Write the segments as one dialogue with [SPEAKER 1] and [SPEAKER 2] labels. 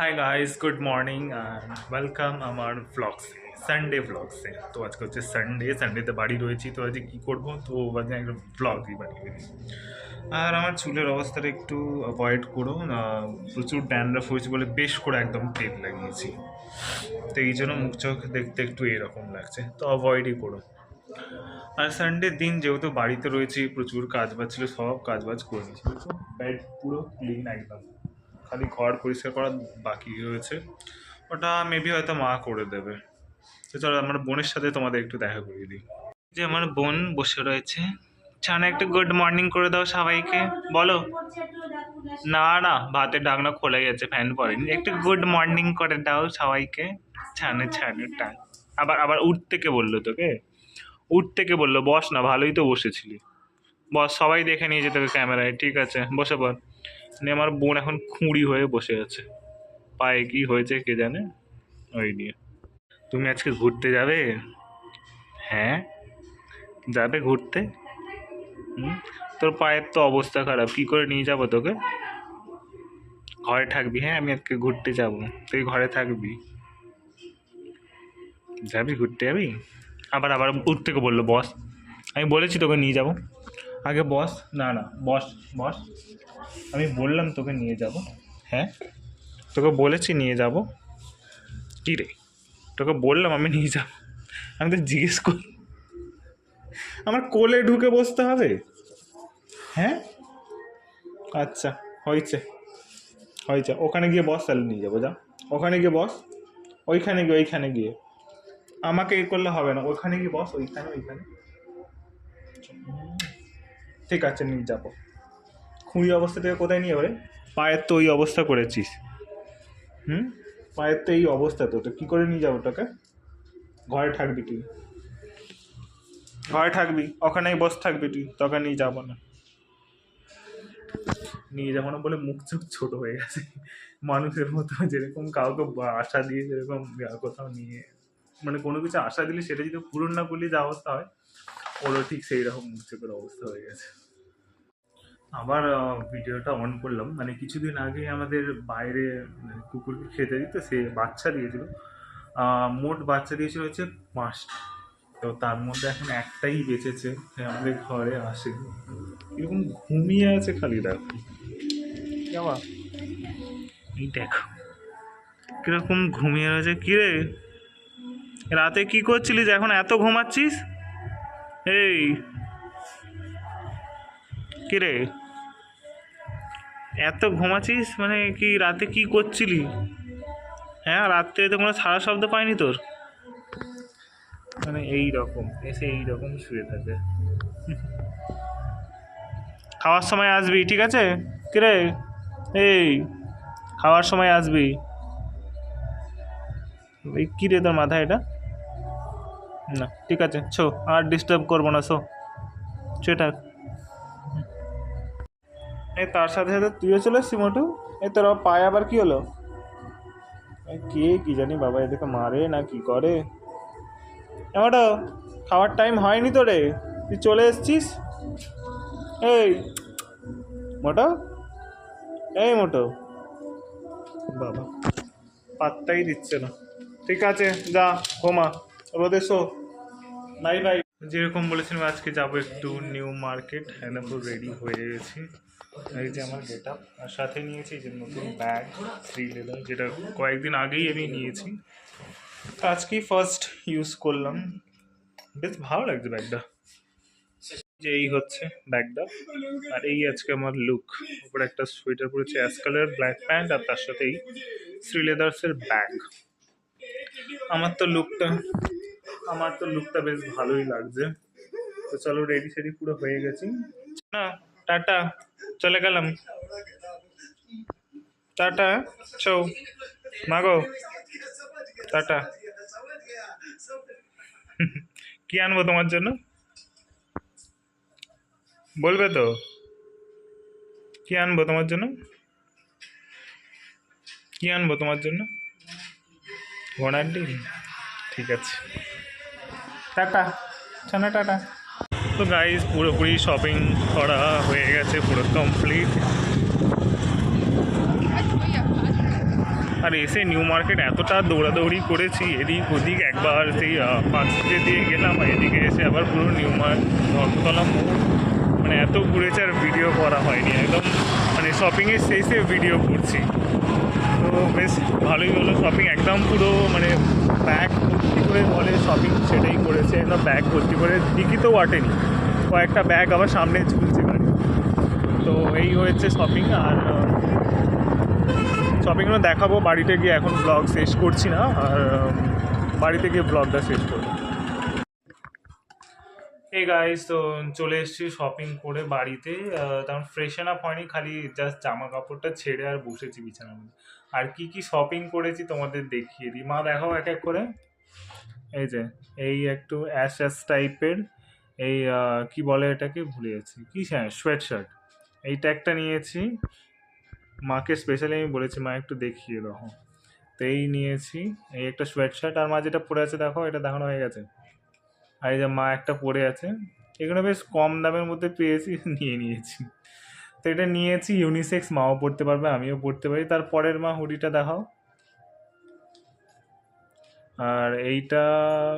[SPEAKER 1] Hi guys good morning welcome আমার ব্লগসে Sunday ব্লগসে তো আজকে হচ্ছে সানডে সানডেতে বাড়ি রয়েছি। তো আজকে কী করব? তো আজকে একটা ব্লগই বানিয়ে আর আমার চুলের অবস্থাটা একটু অ্যাভয়েড করো। প্রচুর ড্যান্ড্রাফ হয়েছে বলে বেশ করে একদম তেল লাগিয়েছি। তো এই জন্য মুখ চোখ দেখতে একটু এরকম লাগছে। তো অ্যাভয়েডই করো। আর সানডে দিন যেহেতু বাড়িতে রয়েছি, প্রচুর কাজ বাজ ছিল, সব কাজ বাজ করে নিয়েছি। বেড পুরো ক্লিন একদম। খালি ঘর পরিষ্কার করা বাকি রয়েছে। ওটা মেবি হয়তো মা করে দেবে। তো চলো আমার বোনের সাথে তোমাদের একটু দেখা করিয়ে দিই। যে আমার বোন বসে রয়েছে। ছানা একটু গুড মর্নিং করে দাও সবাইকে। বলো। না না, ভাতের ডাকনা খোলাই আছে ফ্যান পড়েনি একটু গুড মর্নিং করে দাও সবাইকে। ছানে ছানে টান আবার আবার উঠ থেকে বলল তোকে। উঠ থেকে বলল, বস না, ভালোই তো বসেছিলি। বস, সবাই দেখে নিয়ে যেতে ক্যামেরায়, ঠিক আছে? বসে পড়। নিয়ে আমার বোন এখন খুঁড়ি হয়ে বসে আছে। পায়ে কি হয়েছে কে জানে? ওই নিয়ে। তুমি আজকে ঘুরতে যাবে? হ্যাঁ? যাবে ঘুরতে? তোর পায়ের তো অবস্থা খারাপ। কি করে নিয়ে যাব তোকে? ঘরে থাকবি হ্যাঁ? আমি আজকে ঘুরতে যাব। তুই ঘরে থাকবি। যাবি ঘুরতে যাবি? আবার আবার উঠ থেকে বলল, বস। আমি বলেছি তোকে নিয়ে যাব। আগে বস। না না, বস বস। আমি বললাম তোকে নিয়ে যাব। হ্যাঁ? তোকে বলেছি নিয়ে যাব। কী রে? তোকে বললাম আমি নিয়ে যাব। আমি তো জিজ্ঞেস করি আমার কোলে ঢুকে বসতে হবে? হ্যাঁ? আচ্ছা হয়েছে। হয়েছে ওখানে গিয়ে বস তাহলে নিয়ে যাব যা। ওখানে গিয়ে বস। ওইখানে গিয়ে ওইখানে গিয়ে। আমাকে এ করলে হবে না। ওইখানে গিয়ে বস ওইখানে ওইখানে। ঠিক আছে নিয়ে যাব। খুঁড়ি অবস্থা থেকে কোথায় নিয়ে যাবে পায়ের তো ওই অবস্থা করেছিস। হুম? পায়ের তো এই অবস্থা তো তো কী করে নিয়ে যাব তোকে ঘরে থাকবি তুই। ঘরে থাকবি ওখানেই বস থাকবি তুই তোকে নিয়ে যাব না। নিয়ে যাব না বলে মুখ চোখ ছোট হয়ে গেছে। মানুষের মতো যেরকম কাউকে আশা দিয়ে যেরকম কোথাও নিয়ে। মানে কোনো কিছু আশা দিলে সেটা যদি পূরণ না করলে যা অবস্থা হয় ওরও ঠিক সেই রকম মুখ চোখের অবস্থা হয়ে গেছে। আবার ভিডিওটা অন করলাম। মানে কিছুদিন আগে আমাদের বাইরে মানে কুকুরকে খেতে দিত সে বাচ্চা দিয়েছিল। মোট বাচ্চা দিয়েছিল হচ্ছে পাঁচটা। তো তার মধ্যে এখন একটাই বেঁচেছে। সে আমাদের ঘরে আসে। এরকম ঘুমিয়ে আছে খালি দেখো যাওয়া এই দেখো কীরকম ঘুমিয়ে রয়েছে। কিরে রাতে কি করছিলিস? এখন এত ঘুমাচ্ছিস? এই কিরে? এত ঘুমাচ্ছিস? মানে কি রাতে কি করছিলি? হ্যাঁ রাত্রে তো কোনো সারা শব্দ পাইনি তোর। মানে এই রকম এসে এই রকম শুয়ে থাকে। খাওয়ার সময় আসবি, ঠিক আছে? কিরে? এই, খাওয়ার সময় আসবি। এই কী রে তোর মাথায় এটা? না, ঠিক আছে, ছো, আর ডিস্টার্ব করব না শো সেটা এই তার সাথে সাথে তুইও চলে এসছি মোটু। এই তোর পায়ে আবার কি হলো? কে কি জানি বাবা, এদেরকে মারে না কি করে? এমাটো খাওয়ার টাইম হয়নি তো রে। তুই চলে এসছিস? এই, মোটো এই মোটো। বাবা, পাত্তাই দিচ্ছে না। ঠিক আছে, যা হোমা রোদে শো। বাই বাই যেরকম বলেছিলাম, আজকে যাব একটু নিউ মার্কেট পুরো রেডি হয়ে গেছি। এই যে আমার গেট আপ আর সাথে নিয়েছি যে নতুন ব্যাগ থ্রি লেদার যেটা কয়েকদিন আগেই আমি নিয়েছি। আজকেই ফার্স্ট ইউজ করলাম। বেশ ভালো লাগছে ব্যাগটা। যে এই হচ্ছে ব্যাগটা। আর এই আজকে আমার লুক উপরে একটা সোয়েটার পরেছে অ্যাশ কালার ব্ল্যাক প্যান্ট আর তার সাথেই শ্রী লেদার্সের ব্যাগ আমার তো লুকটা আমার তো লুকটা বেশ ভালোই লাগছে। তো চলো রেডি সেডি পুরো হয়ে গেছি। না টাটা, চলে গেলাম। টাটা, চৌ। মাগো। টাটা। কি আনব তোমার জন্য? বলবে তো। কি আনব তোমার জন্য? কি আনব তোমার জন্য? ঘোড়ার ডিম। ঠিক আছে। টাটা। ছানা টাটা। তো গাইজ পুরোপুরি শপিং করা গেছে পুরো কমপ্লিট আর এসে নিউ মার্কেট এতটা দৌড়াদৌড়ি করেছি, এদিক ওদিক একবার সেই পাঁচকে দিয়ে গেলাম এদিকে এসে আবার পুরো নিউ মার্কেট ধর্মতলা মানে এত ঘুরেছে আর ভিডিও করা হয়নি, একদম মানে শপিংয়ের শেষে ভিডিও করছি। তো বেশ ভালোই হলো শপিং একদম পুরো মানে ব্যাগ ভর্তি করে বলে শপিং সেটাই করেছে একদম ব্যাগ ভর্তি করে দিকিতেও আটেনি কয়েকটা ব্যাগ আবার সামনে ঝুলছে তো এই হয়েছে শপিং আর শপিংগুলো দেখাবো বাড়িতে গিয়ে, এখন ব্লগ শেষ করছি না, আর বাড়িতে গিয়ে ব্লগটা শেষ করব। এই গাইস তো চলে এসেছি শপিং করে বাড়িতে তেমন ফ্রেশন আপ হয়নি, খালি জাস্ট জামা কাপড়টা ছেড়ে আর বসেছি বিছানার মধ্যে। আর কি কি শপিং করেছি তোমাদের দেখিয়ে দিই। মা দেখাও এক এক করে। এই যে, এই একটু অ্যাশ অ্যাশ টাইপের এই কি বলে এটাকে? ভুলে যাচ্ছি। কি হ্যাঁ সোয়েট শার্ট এইটা একটা নিয়েছি। মাকে স্পেশালি আমি বলেছি, মা, একটু দেখিয়ে দাও। তো এই নিয়েছি। এই একটা সোয়েট শার্ট আর মা যেটা পরে আছে, দেখো, এটা দেখানো হয়ে গেছে। আর এই যে মা একটা পরে আছে, এগুলো বেশ কম দামের মধ্যে পেয়েছি, নিয়ে নিয়েছি। তো এটা নিয়েছি ইউনিসেক্স মাও পড়তে পারবে, আমিও পড়তে পারি। তার পরের মা হুডিটা দেখাও। আর এইটা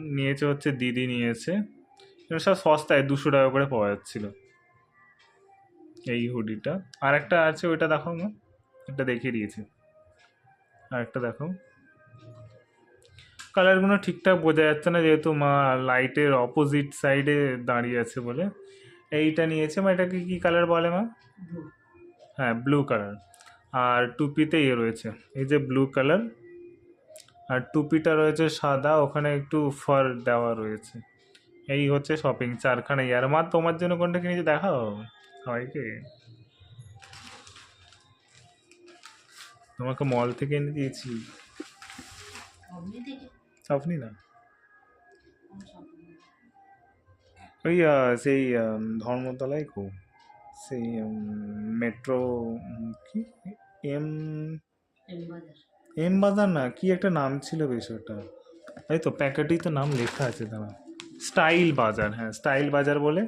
[SPEAKER 1] নিয়েছে হচ্ছে, দিদি নিয়েছে। সব সস্তায়, দুশো টাকা করে পাওয়া যাচ্ছিল। এই হুডিটা। আর একটা আছে ওইটা দেখাও না এটা দেখিয়ে দিয়েছি। আর একটা দেখো কালারগুলো ঠিকঠাক বোঝা যাচ্ছে না, যেহেতু মা লাইটের অপোজিট সাইডে দাঁড়িয়ে আছে বলে। এইটা নিয়েছে মা, এটাকে কী কালার বলে মা? হ্যাঁ ব্লু কালার আর টুপিতে ইয়ে রয়েছে। এই যে ব্লু কালার আর টুপিটা রয়েছে সাদা, ওখানে একটু ফার দেওয়া রয়েছে। এই হচ্ছে শপিং চারখানা। ইয়ার মা, তোমার জন্য কোনটা কিনেছে দেখাও সবাইকে। তোমাকে মল থেকে এনে দিয়েছি। আপনি না? ওই সেই ধর্মতলায় কো সেই মেট্রো কি? এম এম বাজার না কি একটা নাম ছিল বেশ ওটা। এই তো প্যাকেটেই তো নাম লেখা আছে দাঁড়া। স্টাইল বাজার হ্যাঁ স্টাইল বাজার বলে।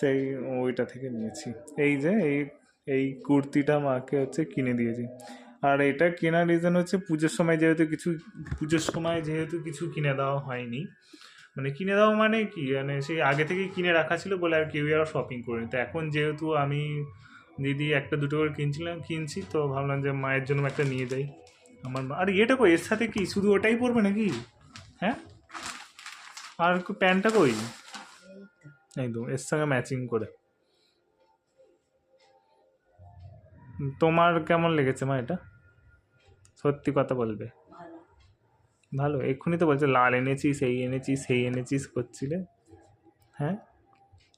[SPEAKER 1] সেই ওইটা থেকে নিয়েছি। এই যে এই এই কুর্তিটা মাকে হচ্ছে কিনে দিয়েছি। আর এটা কেনার রিজন হচ্ছে পুজোর সময় যেহেতু কিছু, পুজোর সময় যেহেতু কিছু কিনে দেওয়া হয়নি। মানে কিনে দেওয়া মানে কি? মানে সেই আগে থেকেই কিনে রাখা ছিল বলে আর কেউই আর শপিং করিনি। তো এখন যেহেতু আমি দিদি একটা দুটো করে কিনছিলাম, কিনছি, তো ভাবলাম যে মায়ের জন্য একটা নিয়ে যাই। আমার আর এটা কই? এর সাথে কি? শুধু ওটাই পরবে নাকি? হ্যাঁ? আর প্যান্টটা কই। একদম এর সঙ্গে ম্যাচিং করে। তোমার কেমন লেগেছে মা এটা? সত্যি কথা বলবে?
[SPEAKER 2] ভালো।
[SPEAKER 1] এক্ষুনি তো বলছে লাল এনেছিস সেই এনেছিস সেই এনেছিস করছিলে। হ্যাঁ?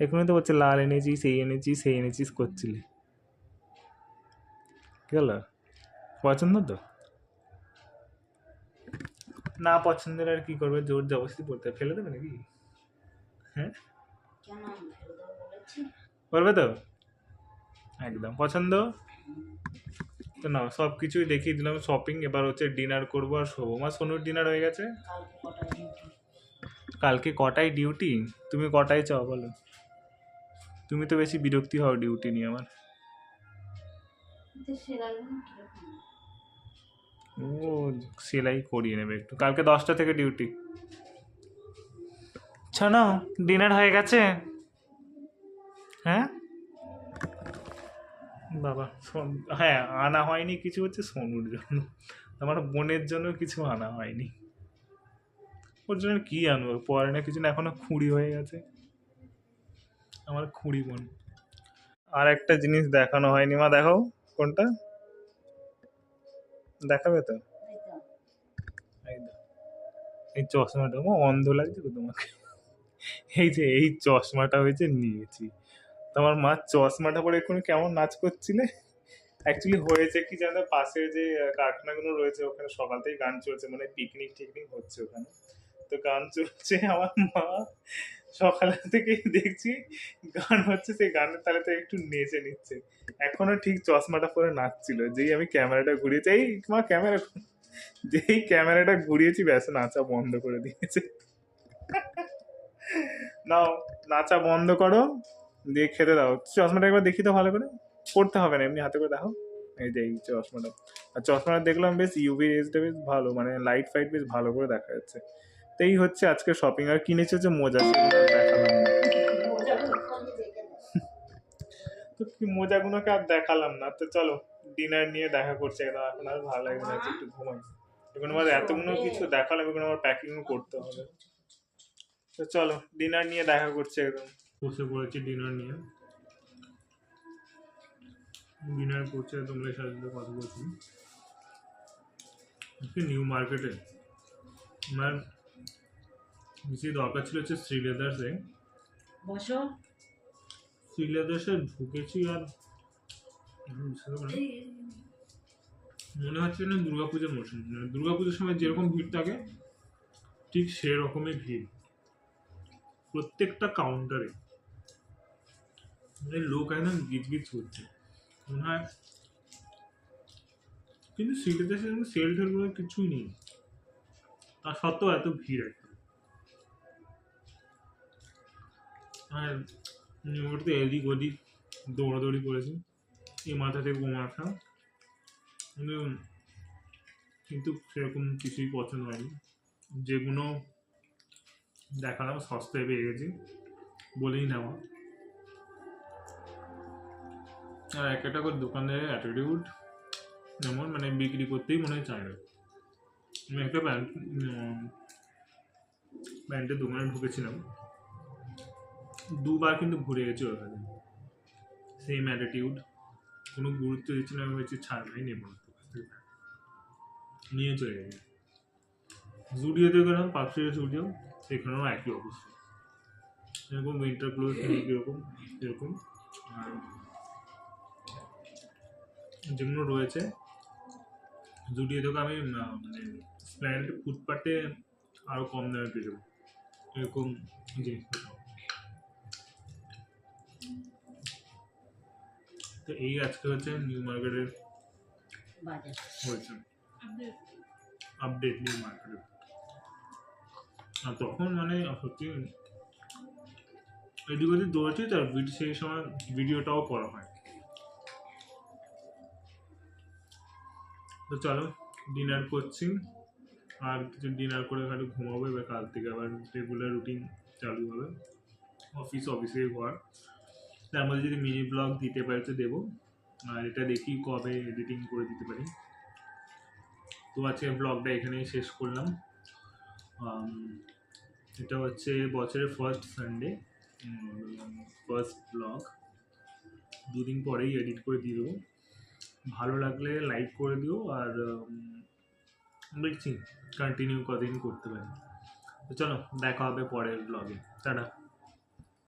[SPEAKER 1] এক্ষুনি তো বলছে লাল এনেছিস সেই এনেছিস সেই এনেছিস করছিলে। হলো? পছন্দ তো? না পছন্দের আর কি করবে? জোর জবরদস্তি পড়তে ফেলে দেবে নাকি? হ্যাঁ? করবে তো? একদম, পছন্দ? তো না সব কিছুই দেখিয়ে দিলাম শপিং এবার হচ্ছে ডিনার করব আর শোবো। মা, সোনুর ডিনার হয়ে গেছে?
[SPEAKER 2] কালকে কটায় ডিউটি?
[SPEAKER 1] তুমি কটায় চাও বলো? তুমি তো বেশি বিরক্তি হও ডিউটি নিয়ে আমার? ও, সেলাই করিয়ে নেবে একটু। কালকে দশটা থেকে ডিউটি শোনো ডিনার হয়ে গেছে। হ্যাঁ? বাবা হ্যাঁ আনা হয়নি কিছু হচ্ছে সোনুর জন্য। আমার বোনের জন্য কিছু আনা হয়নি। ওর জন্য কি আনব? পরে না কিছু না এখনও খুঁড়ি হয়ে গেছে। আমার খুঁড়ি বোন। আর একটা জিনিস দেখানো হয়নি মা দেখাও কোনটা? দেখাবে তো?
[SPEAKER 2] এই
[SPEAKER 1] চশমাটা অন্ধ লাগছে তো তোমাকে। এই যে, এই চশমাটা হয়েছে নিয়েছি। তোমার মা চশমাটা পরে এক্ষুনি কেমন নাচ করছিলে? অ্যাকচুয়ালি হয়েছে কি জানো? পাশে যে কারখানাগুলো রয়েছে, ওখানে সকাল থেকে গান চলছে মানে পিকনিক টিকনিক হচ্ছে ওখানে। তো গান চলছে আমার মা। সকাল থেকে দেখছি গান হচ্ছে, সেই গানের তালে তো একটু নেচে নিচ্ছে। এখনও ঠিক চশমাটা পরে নাচছিল। যেই আমি ক্যামেরাটা ঘুরিয়েছি, এই মা ক্যামেরা, যেই ক্যামেরাটা ঘুরিয়েছি, ব্যাস নাচা বন্ধ করে দিয়েছে। নাও নাচা বন্ধ করো, দিয়ে খেতে দাও। চশমাটা একবার দেখি তো ভালো করে। পড়তে হবে না, এমনি হাতে করে দেখো। এই যে এই চশমাটা। আর চশমাটা দেখলাম বেশ ইউভি রেসটা বেশ ভালো মানে লাইট ফাইট বেশ ভালো করে দেখা যাচ্ছে। তো এই হচ্ছে আজকে শপিং আর কিনেছে যে মোজা দেখালাম তো কি মোজাগুলোকে আর দেখালাম না। তো চলো ডিনার নিয়ে দেখা করছে একদম এখন আর ভালো লাগবে না, একটু ঘুমাই। এখন আমার এতগুলো কিছু দেখালাম, এখন আমার প্যাকিং করতে হবে। তো চলো ডিনার নিয়ে দেখা করছে একদম বসে পড়েছি ডিনার নিয়ে। ডিনার করছে তোমরা সাথে কথা বলছি? নিউ মার্কেটে আমার বেশি দরকার ছিল হচ্ছে শ্রী লেদার্সে
[SPEAKER 2] বসো।
[SPEAKER 1] শ্রী লেদার্সে ঢুকেছি আর মনে হচ্ছে না দুর্গাপূজার মৌসুম দুর্গাপূজার সময় যেরকম ভিড় থাকে ঠিক সেরকমই ভিড়। প্রত্যেকটা কাউন্টারে মানে লোক একদম গিজ গিজ করছে। মনে হয় কিন্তু সিটিতে সেরকম সেল টেলগুলো কিছুই নেই। আর সত্ত্বেও এত ভিড় একদম। আর ওটাতে এদিক ওদিক দৌড়াদৌড়ি করেছি। এই মাথা থেকে ও কিন্তু সেরকম কিছুই পছন্দ হয়নি। যেগুলো দেখালাম সস্তায় পেয়ে গেছি বলেই নেওয়া আর এক একটা করে দোকানের অ্যাটিটিউড যেমন মানে বিক্রি করতেই মনে হয় চায় না আমি একটা প্যান্ট প্যান্টের দোকানে ঢুকেছিলাম। দুবার কিন্তু ঘুরে গেছি ওখানে। সেম অ্যাটিটিউড কোনো গুরুত্ব দিচ্ছি না, আমি ছাড় ভাই নেব। নিয়ে চলে গেছি। জুডিওতে গেলাম পাকশিয়া জুডিও। সেখানেও একই অবস্থা। এরকম উইন্টার ক্লোথ এরকম এরকম আর যেগুলো রয়েছে জুডিও থেকে আমি মানে স্প্ল্যান্ড ফুটপাতে আরও কম দামে পেয়ে যাব। এরকম জিনিসপত্র তো এই আজকে হচ্ছে নিউ মার্কেটের
[SPEAKER 2] বাজার।
[SPEAKER 1] হয়েছে। আপডেট। নিউ মার্কেটের তখন মানে সত্যি এদিক ওদিক দৌড়াচ্ছি তার সেই সময় ভিডিওটাও করা হয়। তো চলো ডিনার করছি। আর কিছু ডিনার করে খালি ঘুমাবো এবার কাল থেকে আবার রেগুলার রুটিন চালু হবে। অফিস অফিসে ঘর। তার মধ্যে যদি মিনি ব্লগ দিতে পারি তো দেবো। আর এটা দেখি কবে এডিটিং করে দিতে পারি। তো আজকে ব্লগটা এখানেই শেষ করলাম। এটা হচ্ছে বছরের ফার্স্ট সানডে ফার্স্ট ব্লগ দুদিন পরেই এডিট করে দিয়ে দেবো। ভালো লাগলে লাইক করে দিও আর দেখছি কন্টিনিউ কদিন করতে পারি। তো চলো, দেখা হবে পরের ব্লগে টাটা।